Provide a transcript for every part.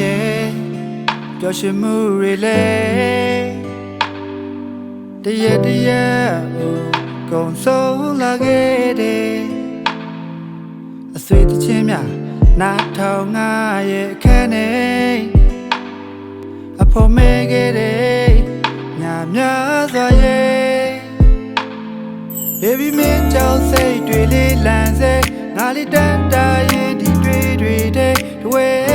ရဲ့ပျော်ရွှင်မှုတွေလည်းတရက်တရက်ဟိုကုန်ဆုံးလာခဲ့တယ်အဆွေတချင်းများနားထောင်ငါရဲ့အခန်းနဲ့အဖို့မဲခဲ့တဲ့ညာများစွာရဲ့ baby မင်းကြောင့်စိတ်တွေလေးလန့်စေငါလေးတန်တာရင်ဒီတွေတွေတဲ့တွေ့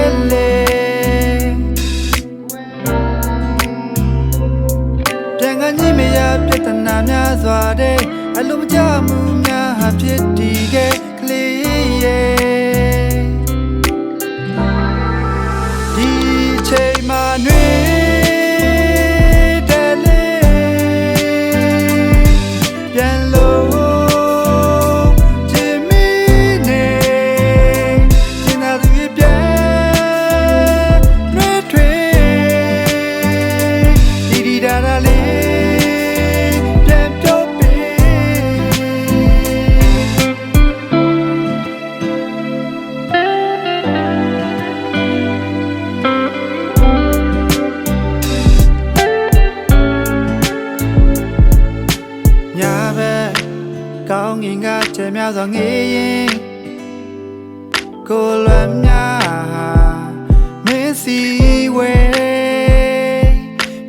တဲ့အလုံးမကြမှုများဟာဖြစ်တည်ခဲ့ကလေးရဲ့ဒီချိန်မှာနှွေတယ်လေပြန်လို့ချင်မိနေချင်သာသူရဲ့ပြန်နှွေထွေဒီဒီဒါဒါလေး က်ကောင်းငင်ကချေများစွာငေးရင်ကိုယ်လွမ်းများမင်းစီဝဲ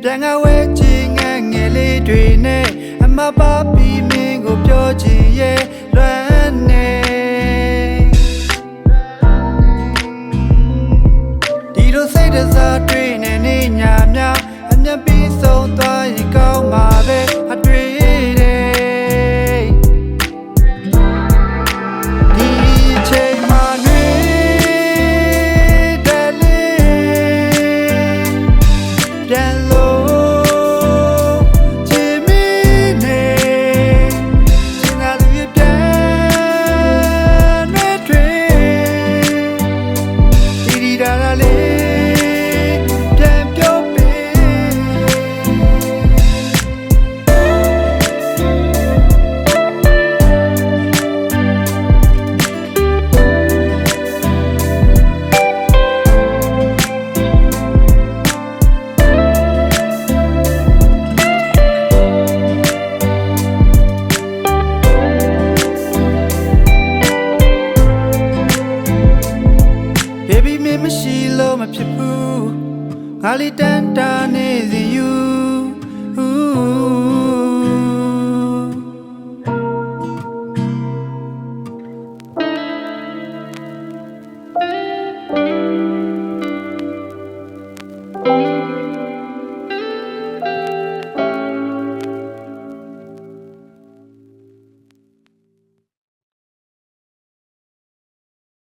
ပြန်ကဝဲချင်ငယ်ငယ်လေးတွေနဲ့အမပါပြီးမင်းကိုပြောချင်ရဲ့လွမ်းနေဒီလိုစိတ်တစား မင်းမရှိလို့မဖြစ်ဘူးငါလေးတန်တာနေစီ you Ooh.